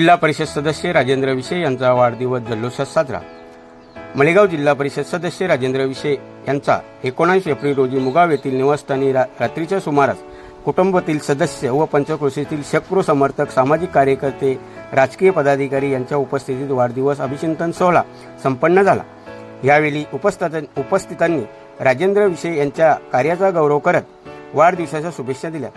जिल्हा परिषद सदस्य राजेंद्र विषे यांचा वाढदिवस जल्लोषात साजरा. मलेगाव जिल्हा परिषद सदस्य राजेंद्र विषे यांचा एकोणास एप्रिल रोजी मुगाव येथील निवासस्थानी रा- रात्रीच्या सुमारास कुटुंबातील सदस्य व पंचक्रोशीतील शक्रू समर्थक सामाजिक कार्यकर्ते राजकीय पदाधिकारी यांच्या उपस्थितीत वाढदिवस अभिचिंतन सोहळा संपन्न झाला. यावेळी उपस्थित उपस्थितांनी राजेंद्र विषे यांच्या कार्याचा गौरव करत वाढदिवसाच्या शुभेच्छा दिल्या.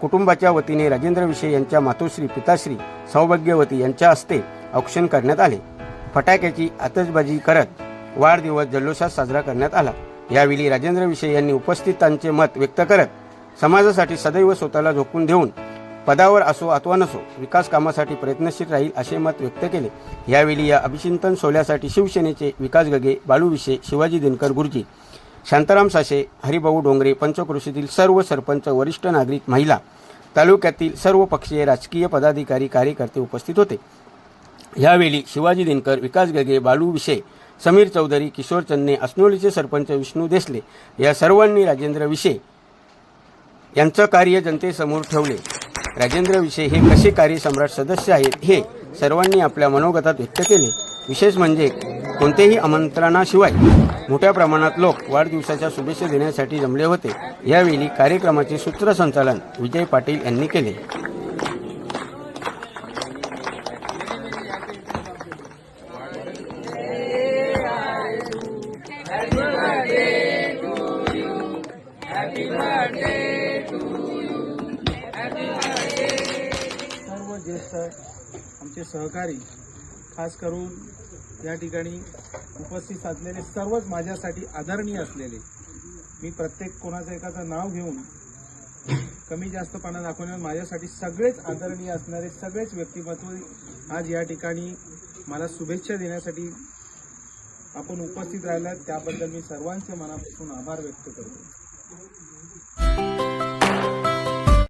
कुटुंबाच्या वतीने राजेंद्र विषय यांच्या मातोश्री पिताश्री सौभाग्यवती यांच्या हस्ते औक्षण करण्यात आले. फटाक्याची आतषबाजी करत वाढदिवस जल्लोषात साजरा करण्यात आला. यावेळी राजेंद्र विषय यांनी उपस्थितांचे मत व्यक्त करत समाजासाठी सदैव स्वतःला झोकून देऊन पदावर असो अथवा नसो विकास कामासाठी प्रयत्नशील राहील असे मत व्यक्त केले. यावेळी या अभिचिंतन सोहळ्यासाठी शिवसेनेचे विकास गगे बाळू विषय शिवाजी दिनकर गुरुजी शांताराम साशे हरिभाऊ डोंगरे पंचकृषीतील सर्व सरपंच वरिष्ठ नागरिक महिला तालुक्यातील सर्व पक्षीय राजकीय पदाधिकारी कार्यकर्ते उपस्थित होते. यावेळी शिवाजी दिनकर विकास गगे बालू विषय समीर चौधरी किशोर चन्ने अस्नोलीचे सरपंच विष्णू देसले या सर्वांनी राजेंद्र विषय यांचं कार्य जनतेसमोर ठेवले. राजेंद्र विषय हे कसे कार्यसम्राट सदस्य आहेत हे सर्वांनी आपल्या मनोगतात व्यक्त केले. विशेष म्हणजे कोणतेही आमंत्रणाशिवाय मोठ्या प्रमाणात लोक वाढदिवसाच्या शुभेच्छा देण्यासाठी जमले होते. यावेळी कार्यक्रमाचे सूत्रसंचालन विजय पाटील यांनी केले. सर्व ज्येष्ठ आमचे सहकारी खास करून या ठिकाणी उपस्थित असलेले सर्वच माझ्यासाठी आदरणीय असलेले. मी प्रत्येक कोणाचं एकाचं नाव घेऊन कमी जास्तपणा दाखवण्यावर माझ्यासाठी सगळेच आदरणीय असणारे सगळेच व्यक्तिमत्व आज या ठिकाणी मला शुभेच्छा देण्यासाठी आपण उपस्थित राहिलात त्याबद्दल मी सर्वांचे मनापासून आभार व्यक्त करतो.